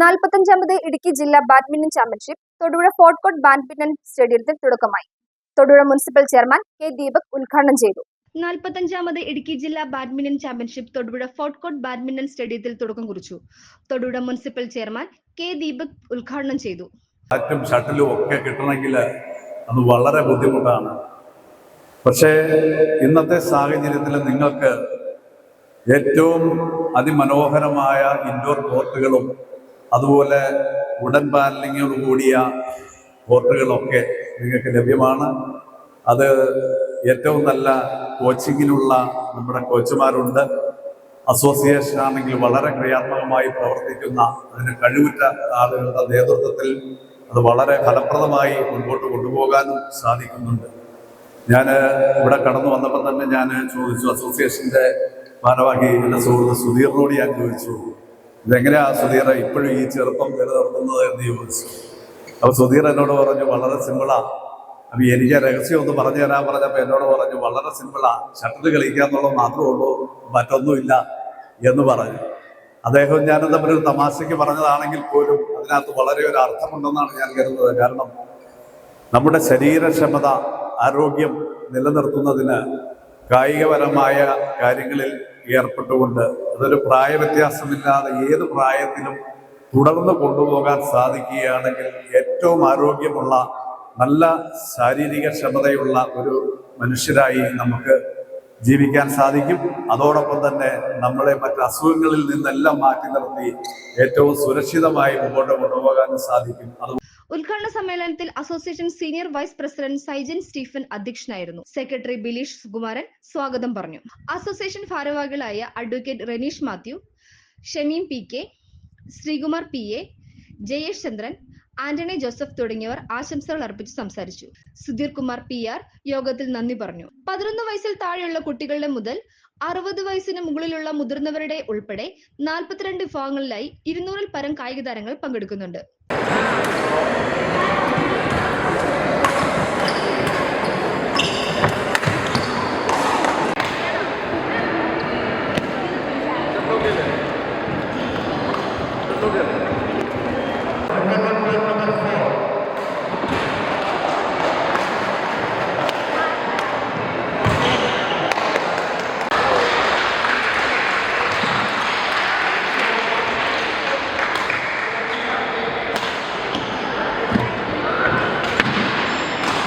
നാൽപ്പത്തഞ്ചാമത് ഇടുക്കി ജില്ലാ badminton championship Thodupuzha fort court badminton സ്റ്റേഡിയത്തിൽ തുടക്കമായി. Thodupuzha municipal chairman K Deepak ഉദ്ഘാടനം ചെയ്തു. നാൽപ്പത്തഞ്ചാമത് ഇടുക്കി ജില്ലാ badminton championship Thodupuzha fort court badminton സ്റ്റേഡിയത്തിൽ തുടക്കം കുറിച്ചു. Thodupuzha municipal chairman K Deepak ഉദ്ഘാടനം ചെയ്തു. ബാറ്റും ഷട്ടിലും ഒക്കെ കിട്ടണമെങ്കിൽ അത് വളരെ ബുദ്ധിമുട്ടാണ്. പക്ഷേ ഇന്നത്തെ സാഹചര്യത്തിൽ നിങ്ങൾക്ക് ഏറ്റവും അതിമനോഹരമായ ഇൻഡോർ കോർട്ടുകളും അതുപോലെ ഉടൻ കൂടിയ കോർട്ടുകളൊക്കെ നിങ്ങൾക്ക് ലഭ്യമാണ്. അത് ഏറ്റവും നല്ല കോച്ചിങ്ങിനുള്ള നമ്മുടെ കോച്ചുമാരുണ്ട്. അസോസിയേഷൻ ആണെങ്കിൽ വളരെ ക്രിയാത്മകമായി പ്രവർത്തിക്കുന്ന അതിന് കഴിവുറ്റ ആളുകളുടെ നേതൃത്വത്തിൽ അത് വളരെ ഫലപ്രദമായി മുൻപോട്ട് കൊണ്ടുപോകാനും സാധിക്കുന്നുണ്ട്. ഞാൻ ഇവിടെ കടന്നു വന്നപ്പോൾ തന്നെ ഞാൻ ചോദിച്ചു അസോസിയേഷന്റെ ഭാരവാഹി എന്റെ സുഹൃത്ത് സുധീറിനോട് ഞാൻ ചോദിച്ചു. ഇതെങ്ങനെയാ സുധീറ ഇപ്പോഴും ഈ ചെറുപ്പം നിലനിർത്തുന്നത് എന്ന് ചോദിച്ചു അപ്പൊ സുധീർ എന്നോട് പറഞ്ഞു വളരെ സിമ്പിളാ അപ്പൊ എനിക്ക് രഹസ്യം ഒന്ന് പറഞ്ഞു തരാൻ പറഞ്ഞപ്പോ എന്നോട് പറഞ്ഞു വളരെ സിമ്പിളാ ഷട്ടിൽ കളിക്കുക എന്നുള്ളത് മാത്രമേ ഉള്ളൂ മറ്റൊന്നുമില്ല എന്ന് പറഞ്ഞു. അദ്ദേഹം ഞാൻ തമ്മിൽ ഒരു തമാശയ്ക്ക് പറഞ്ഞതാണെങ്കിൽ പോലും അതിനകത്ത് വളരെ ഒരു അർത്ഥമുണ്ടെന്നാണ് ഞാൻ കരുതുന്നത്. കാരണം നമ്മുടെ ശരീരക്ഷമത ആരോഗ്യം നിലനിർത്തുന്നതിന് കായികപരമായ കാര്യങ്ങളിൽ ഏർപ്പെട്ടുകൊണ്ട് അതൊരു പ്രായവ്യത്യാസമില്ലാതെ ഏത് പ്രായത്തിലും തുടർന്ന് കൊണ്ടുപോകാൻ സാധിക്കുകയാണെങ്കിൽ ഏറ്റവും ആരോഗ്യമുള്ള നല്ല ശാരീരിക ക്ഷമതയുള്ള ഒരു മനുഷ്യരായി നമുക്ക് ജീവിക്കാൻ സാധിക്കും. അതോടൊപ്പം തന്നെ നമ്മളെ മറ്റ് അസുഖങ്ങളിൽ നിന്നെല്ലാം മാറ്റി നിർത്തി ഏറ്റവും സുരക്ഷിതമായി മുമ്പോട്ട് കൊണ്ടുപോകാനും സാധിക്കും. അത് ഉദ്ഘാടന സമ്മേളനത്തിൽ association senior vice president Saijan Stephen അധ്യക്ഷനായിരുന്നു. സെക്രട്ടറി ബിലീഷ് സുകുമാരൻ സ്വാഗതം പറഞ്ഞു. അസോസിയേഷൻ ഭാരവാഹികളായ advocate Raneesh Mathew Shameem P K Sreekumar P A Jayesh Chandran Antony Joseph തുടങ്ങിയവർ ആശംസകൾ അർപ്പിച്ച് സംസാരിച്ചു. സുധീർ കുമാർ പി ആർ യോഗത്തിൽ നന്ദി പറഞ്ഞു. പതിനൊന്ന് വയസ്സിൽ താഴെയുള്ള കുട്ടികളുടെ മുതൽ അറുപത് വയസ്സിന് മുകളിലുള്ള മുതിർന്നവരുടെ ഉൾപ്പെടെ നാൽപ്പത്തിരണ്ട് വിഭാഗങ്ങളിലായി ഇരുന്നൂറിൽ പരം കായിക താരങ്ങൾ പങ്കെടുക്കുന്നുണ്ട്.